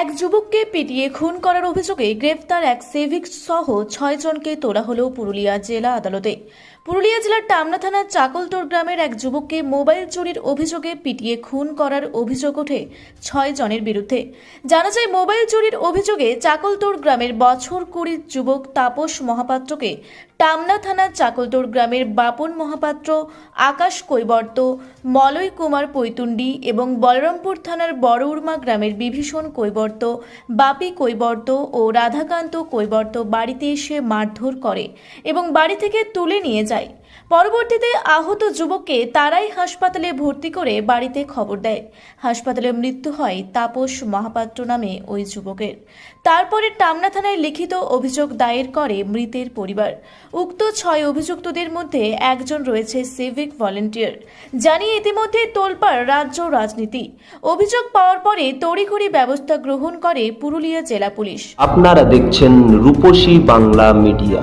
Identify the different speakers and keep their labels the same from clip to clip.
Speaker 1: এক যুবককে পিটিয়ে খুন করার অভিযোগে গ্রেফতার এক সিভিক সহ ছয়জনকে তোলা হলো পুরুলিয়া জেলা আদালতে। পুরুলিয়া জেলার টামনা থানার চাকলটোর গ্রামের এক যুবককে মোবাইল চুরির অভিযোগে পিটিয়ে খুন করার অভিযোগ ওঠে ছয় জনের বিরুদ্ধে। জানা যায়, মোবাইল চুরির অভিযোগে চাকলটোর গ্রামের বছর কুড়ির যুবক তাপস মহাপাত্রকে টামনা থানার চাকলটোর গ্রামের বাপন মহাপাত্র, আকাশ কৈবর্ত, মলয় কুমার পৈতুণ্ডি এবং বলরামপুর থানার বড়উরমা গ্রামের বিভীষণ কৈবর্ত, বাপি কৈবর্ত ও রাধাকান্ত কৈবর্ত বাড়িতে এসে মারধর করে এবং বাড়ি থেকে তুলে নিয়ে যায় পরবর্তীতে আহত যুবককে তারাই হাসপাতালে ভর্তি করে বাড়িতে খবর দেয়। হাসপাতালে মৃত্যু হয় তাপস মহাপাত্র নামে ওই যুবকের। তারপরে টামনা থানায় লিখিত অভিযোগ দায়ের করে মৃতের পরিবার। উক্ত ছয় অভিযুক্তদের মধ্যে একজন রয়েছে সিভিক ভলেন্টিয়ার। জানিয়ে ইতিমধ্যে তোলপাড় রাজ্য রাজনীতি। অভিযোগ পাওয়ার পরে তড়িঘড়ি ব্যবস্থা গ্রহণ করে পুরুলিয়া জেলা পুলিশ।
Speaker 2: আপনারা দেখছেন রূপসী Bangla media.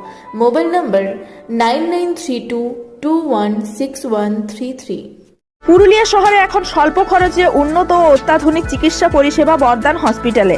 Speaker 1: Mobile number nine nine three two two one six one three three.
Speaker 3: Purulia শহরে এখন স্বল্প খরচে উন্নত ও অত্যাধুনিক চিকিৎসা পরিষেবা বর্দান হসপিটালে।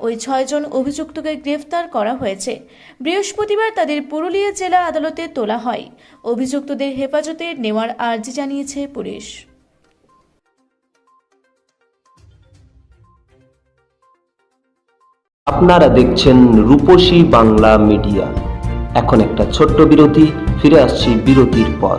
Speaker 1: ওই ছয়জন অভিযুক্তকে গ্রেফতার করা হয়েছে। বৃহস্পতিবার তাদের পুরুলিয়া জেলা আদালতে তোলা হয়। অভিযুক্তদের হেফাজতে নেওয়ার আর্জি জানিয়েছে পুলিশ।
Speaker 2: আপনারা দেখছেন রূপসী বাংলা মিডিয়া। এখন একটা ছোট্ট বিরতি, ফিরে আসছি বিরতির পর।